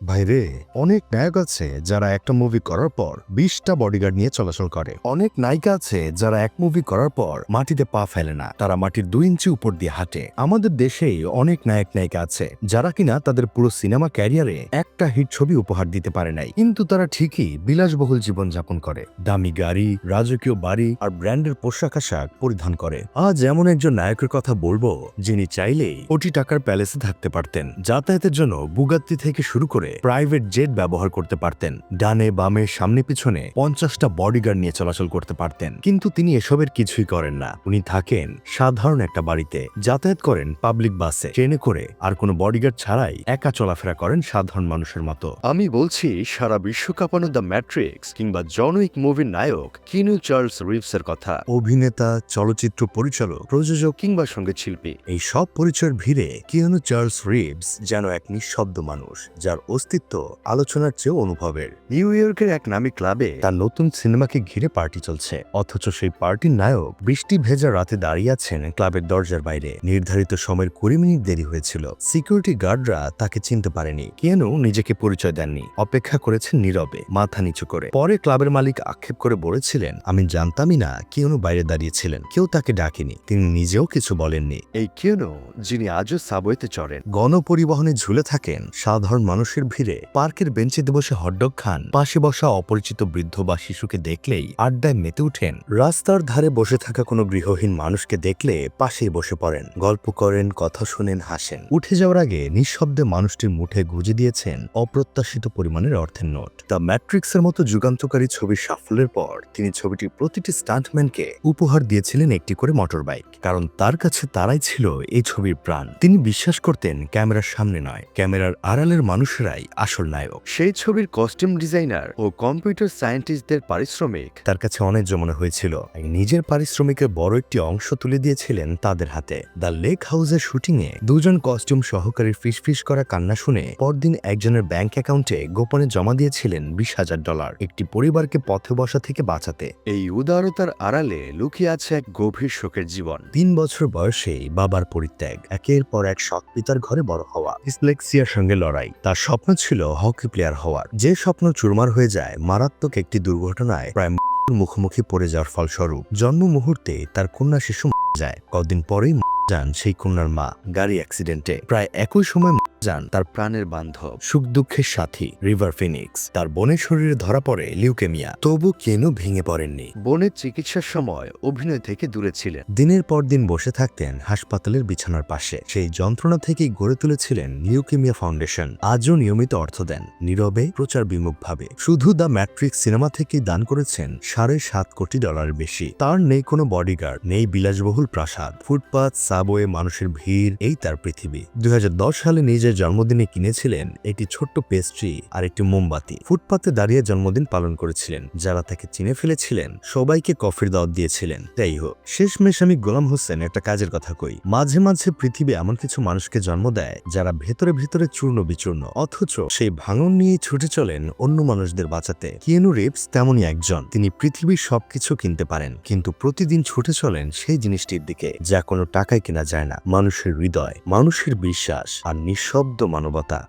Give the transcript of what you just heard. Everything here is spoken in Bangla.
ভাইরে, অনেক নায়ক আছে যারা একটা মুভি করার পর বিশটা বডিগার্ড নিয়ে চলাচল করে। অনেক নায়িকা আছে যারা এক মুভি করার পর মাটিতে পা ফেলে না, তারা মাটির দুই ইঞ্চি উপর দিয়ে হাঁটে। আমাদের দেশেই অনেক নায়ক নায়িকা আছে যারা কিনা তাদের পুরো সিনেমা ক্যারিয়ারে একটা হিট ছবি উপহার দিতে পারে নাই। কিন্তু তারা ঠিকই বিলাসবহুল জীবনযাপন করে। দামি গাড়ি, রাজকীয় বাড়ি আর ব্র্যান্ডের পোশাক আশাক পরিধান করে। আজ এমন একজন নায়কের কথা বলব যিনি চাইলেই কোটি টাকার প্যালেসে থাকতে পারতেন। যাতায়াতের জন্য বুগাত্তি থেকে শুরু করে প্রাইভেট জেট ব্যবহার করতে পারতেন। ডানে বামে সামনে পিছনে পঞ্চাশটা বডিগার্ড নিয়ে চলাচল করতে পারতেন। কিন্তু তিনি এসবের কিছুই করেন না। উনি থাকেন সাধারণ একটা বাড়িতে। যাতায়াত করেন পাবলিক বাসে। ট্রেনে করে আর কোনো বডিগার্ড ছাড়াই একা চলাফেরা করেন সাধারণ মানুষের মতো। আমি বলছি সারা বিশ্ব কাঁপানো দ্য ম্যাট্রিক্স কিংবা জনউইক মুভির নায়ক কিনু চার্লস রিভসের কথা। অভিনেতা চলচ্চিত্র পরিচালক প্রযোজক কিংবা সংগীত শিল্পী। এই সব পরিচয়ের ভিড়ে কিয়ানু চার্লস রিভস যেন এক নিঃশব্দ মানুষ যার অস্তিত্ব আলোচনার চেয়েও অনুভবের। নিউ ইয়র্কের এক নামী ক্লাবে তার নতুন সিনেমাকে ঘিরে পার্টি চলছে। অথচ সেই পার্টির নায়ক বৃষ্টি ভেজা রাতে দাঁড়িয়ে আছেন ক্লাবের দরজার বাইরে। নির্ধারিত সময়ের কুড়ি মিনিট দেরি হয়েছিল। সিকিউরিটি গার্ডরা তাকে চিনতে পারেনি। কেন নিজেকে পরিচয় দেননি? অপেক্ষা করেছেন নীরবে, মাথা নিচু করে। পরে ক্লাবের মালিক আক্ষেপ করে বলেছিলেন, আমি জানতামই না কেউনু বাইরে দাঁড়িয়েছিলেন। কেউ তাকে ডাকেনি। তিনি নিজেও কিছু বলেননি। এই কেউনু, যিনি আজও সাবওয়েতে চড়েন, গণপরিবহনে ঝুলে থাকেন, সাধারণ মানুষের ভিড়ে পার্কের বেঞ্চিতে বসে হটডগ খান। পাশে বসা অপরিচিত বৃদ্ধ বা শিশুকে দেখলেই আড্ডায় মেতে উঠেন। রাস্তার ধারে বসে থাকা কোনো গৃহহীন মানুষকে দেখলে পাশেই বসে পড়েন। গল্প করেন, কথা শুনেন, হাসেন। উঠে যাওয়ার আগে নিঃশব্দে মানুষটির মুঠে গুজে দিয়েছেন অপ্রত্যাশিত পরিমাণের অর্থের নোট। দ্য ম্যাট্রিক্সের মতো যুগান্তকারী ছবির সাফল্যের পর তিনি ছবিটির প্রতিটি স্টান্টম্যানকে উপহার দিয়েছিলেন একটি করে মোটর বাইক কারণ তার কাছে তারাই ছিল এই ছবির প্রাণ। তিনি বিশ্বাস করতেন ক্যামেরার সামনে নয়, ক্যামেরার আড়ালের মানুষেরাই আসল নায়ক। সেই ছবির কস্টিউম ডিজাইনার ও কম্পিউটার সায়েন্টিস্টদের পারিশ্রমিক তার কাছে অনেক মনে হয়েছিল। নিজের পারিশ্রমিকের বড় একটি অংশ তুলে দিয়েছিলেন তাদের হাতে। দ্য লেক হাউসের শুটিংয়ে দুজন কস্টিউম সহকারীর ফিসফিস করা কান্না শুনে পরদিন একজনের ব্যাংক অ্যাকাউন্টে গোপনে জমা দিয়েছিলেন বিশ হাজার ডলার একটি পরিবারকে পথে বসা থেকে বাঁচাতে এই উদারতার আড়ালে লুকিয়ে আছে এক গভীর শোকের জীবন। তিন বছর বয়সেই বাবার পরিত্যাগ, একের পর এক শখ পিতার ঘরে বড় হওয়া, ডিসলেক্সিয়ার সঙ্গে লড়াই, তার স্বপ্ন ছিল হকি প্লেয়ার হওয়ার। যে স্বপ্ন চুরমার হয়ে যায়, মারাত্মক একটি দুর্ঘটনায় প্রায় মুখোমুখি পড়ে যাওয়ার ফলস্বরূপ জন্ম মুহূর্তে তার কন্যা শিশু যায়। কদিন পরেই যান সেই কন্যার মা। গাড়ি অ্যাক্সিডেন্টে। প্রায় একই সময় যান তার প্রাণের বান্ধব সুখ দুঃখের সাথী রিভার ফিনিক্স। তার বোনের শরীরে ধরা পড়ে লিউকেমিয়া। তবু কেন ভেঙে পড়েননি? বোনের চিকিৎসার সময় অভিনয় থেকে দূরে ছিলেন। দিনের পর দিন বসে থাকতেন হাসপাতালের বিছানার পাশে। সেই যন্ত্রণা থেকেই গড়ে তুলেছিলেন লিউকেমিয়া ফাউন্ডেশন। আজও নিয়মিত অর্থ দেন নীরবে প্রচার বিমুখভাবে। শুধু দ্য ম্যাট্রিক্স সিনেমা থেকেই দান করেছেন সাড়ে সাত কোটি ডলারের বেশি। তার নেই কোনো বডিগার্ড নেই বিলাসবহুল প্রাসাদ। ফুটপাত সাবওয়ে মানুষের ভিড় এই তার পৃথিবী। দুই হাজার দশ সালে নিজের জন্মদিনে কিনেছিলেন একটি ছোট্ট পেস্ট্রি আর একটি মোমবাতি। ফুটপাতে দাঁড়িয়ে জন্মদিন পালন করেছিলেন। যারা তাকে চিনে ফেলেছিলেন, সবাইকে কফির দাওয়াত দিয়েছিলেন। যাই হোক, শেষমেশ আমি গোলাম হোসেন একটা কাজের কথা কই। মাঝে মাঝে পৃথিবী এমন কিছু মানুষকে জন্ম দেয়, যারা ভেতরে ভেতরে চূর্ণ বিচূর্ণ, অথচ সেই ভাঙন নিয়ে ছুটে চলেন অন্য মানুষদের বাঁচাতে। কিয়েনু রিপস তেমনই একজন। তিনি পৃথিবীর সবকিছু কিনতে পারেন, কিন্তু প্রতিদিন ছুটে চলেন সেই জিনিসটির দিকে, যা কোনো টাকায় কেনা যায় না। মানুষের হৃদয়, মানুষের বিশ্বাস আর নিঃশব্দ মানবতা।